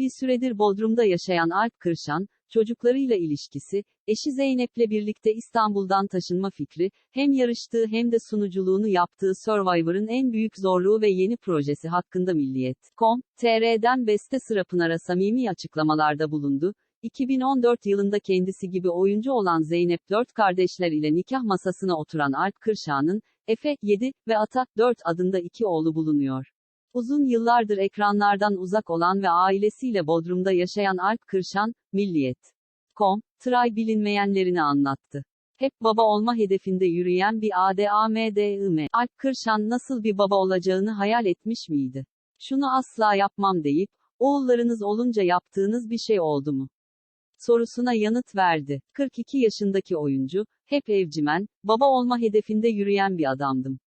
Bir süredir Bodrum'da yaşayan Alp Kırşan, çocuklarıyla ilişkisi, eşi Zeynep'le birlikte İstanbul'dan taşınma fikri, hem yarıştığı hem de sunuculuğunu yaptığı Survivor'ın en büyük zorluğu ve yeni projesi hakkında Milliyet.com, TR'den Beste Sırapınar'a samimi açıklamalarda bulundu. 2014 yılında kendisi gibi oyuncu olan Zeynep dört kardeşler ile nikah masasına oturan Alp Kırşan'ın, Efe, 7 ve Ata, 4 adında iki oğlu bulunuyor. Uzun yıllardır ekranlardan uzak olan ve ailesiyle Bodrum'da yaşayan Alp Kırşan, Milliyet.com, Tray bilinmeyenlerini anlattı. Hep baba olma hedefinde yürüyen bir ADAMDIM, Alp Kırşan nasıl bir baba olacağını hayal etmiş miydi? Şunu asla yapmam deyip, oğullarınız olunca yaptığınız bir şey oldu mu? sorusuna yanıt verdi. 42 yaşındaki oyuncu, hep evcimen, baba olma hedefinde yürüyen bir adamdım.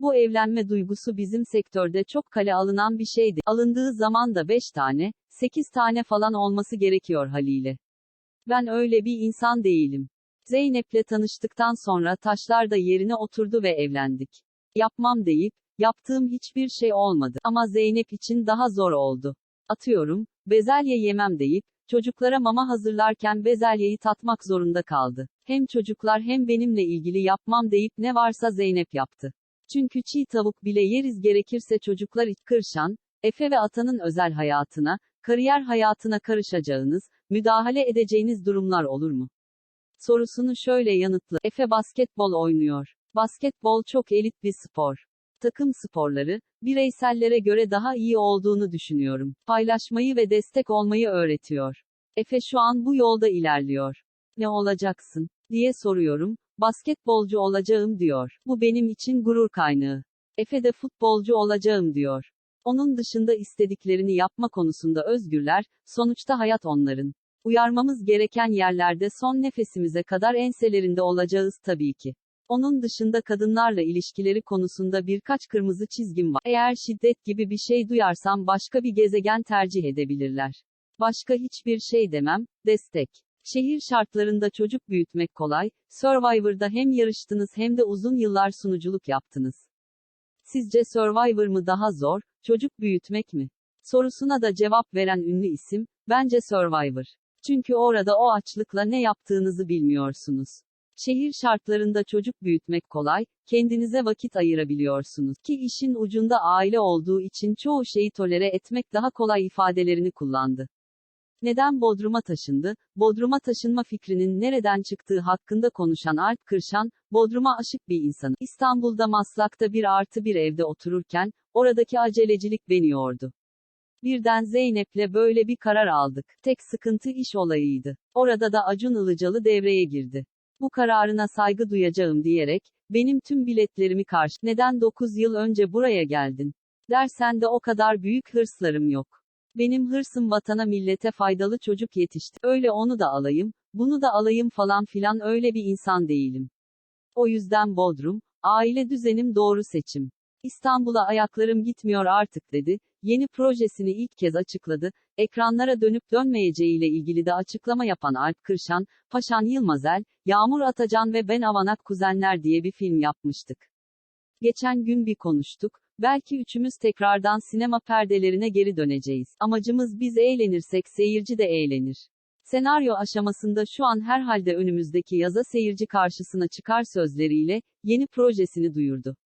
Bu evlenme duygusu bizim sektörde çok kale alınan bir şeydi. Alındığı zaman da 5 tane, 8 tane falan olması gerekiyor haliyle. Ben öyle bir insan değilim. Zeynep'le tanıştıktan sonra taşlar da yerine oturdu ve evlendik. Yapmam deyip, yaptığım hiçbir şey olmadı. Ama Zeynep için daha zor oldu. Atıyorum, bezelye yemem deyip, çocuklara mama hazırlarken bezelyeyi tatmak zorunda kaldı. Hem çocuklar hem benimle ilgili yapmam deyip ne varsa Zeynep yaptı. Çünkü çiğ tavuk bile yeriz gerekirse çocuklar iç kırşan, Efe ve Atan'ın özel hayatına, kariyer hayatına karışacağınız, müdahale edeceğiniz durumlar olur mu? Sorusunu şöyle yanıtlı. Efe basketbol oynuyor. Basketbol çok elit bir spor. Takım sporları, bireysellere göre daha iyi olduğunu düşünüyorum. Paylaşmayı ve destek olmayı öğretiyor. Efe şu an bu yolda ilerliyor. Ne olacaksın? diye soruyorum. Basketbolcu olacağım diyor. Bu benim için gurur kaynağı. Efe de futbolcu olacağım diyor. Onun dışında istediklerini yapma konusunda özgürler, sonuçta hayat onların. Uyarmamız gereken yerlerde son nefesimize kadar enselerinde olacağız tabii ki. Onun dışında kadınlarla ilişkileri konusunda birkaç kırmızı çizgim var. Eğer şiddet gibi bir şey duyarsam başka bir gezegen tercih edebilirler. Başka hiçbir şey demem, destek. Şehir şartlarında çocuk büyütmek kolay, Survivor'da hem yarıştınız hem de uzun yıllar sunuculuk yaptınız. Sizce Survivor mı daha zor, çocuk büyütmek mi? Sorusuna da cevap veren ünlü isim, bence Survivor. Çünkü orada o açlıkla ne yaptığınızı bilmiyorsunuz. Şehir şartlarında çocuk büyütmek kolay, kendinize vakit ayırabiliyorsunuz ki işin ucunda aile olduğu için çoğu şeyi tolere etmek daha kolay ifadelerini kullandı. Neden Bodrum'a taşındı? Bodrum'a taşınma fikrinin nereden çıktığı hakkında konuşan Alp Kırşan, Bodrum'a aşık bir insanı. İstanbul'da Maslak'ta bir artı bir evde otururken, oradaki acelecilik beni yordu. Birden Zeynep'le böyle bir karar aldık. Tek sıkıntı iş olayıydı. Orada da Acun Ilıcalı devreye girdi. Bu kararına saygı duyacağım diyerek, benim tüm biletlerimi karşı, neden 9 yıl önce buraya geldin? Dersen de o kadar büyük hırslarım yok. Benim hırsım vatana millete faydalı çocuk yetişti. Öyle onu da alayım, bunu da alayım falan filan öyle bir insan değilim. O yüzden Bodrum, aile düzenim doğru seçim. İstanbul'a ayaklarım gitmiyor artık dedi. Yeni projesini ilk kez açıkladı. Ekranlara dönüp dönmeyeceğiyle ilgili de açıklama yapan Alp Kırşan, Paşan Yılmazel, Yağmur Atacan ve Ben Avanak Kuzenler diye bir film yapmıştık. Geçen gün bir konuştuk. Belki üçümüz tekrardan sinema perdelerine geri döneceğiz. Amacımız biz eğlenirsek seyirci de eğlenir. Senaryo aşamasında şu an herhalde önümüzdeki yaza seyirci karşısına çıkar sözleriyle, yeni projesini duyurdu.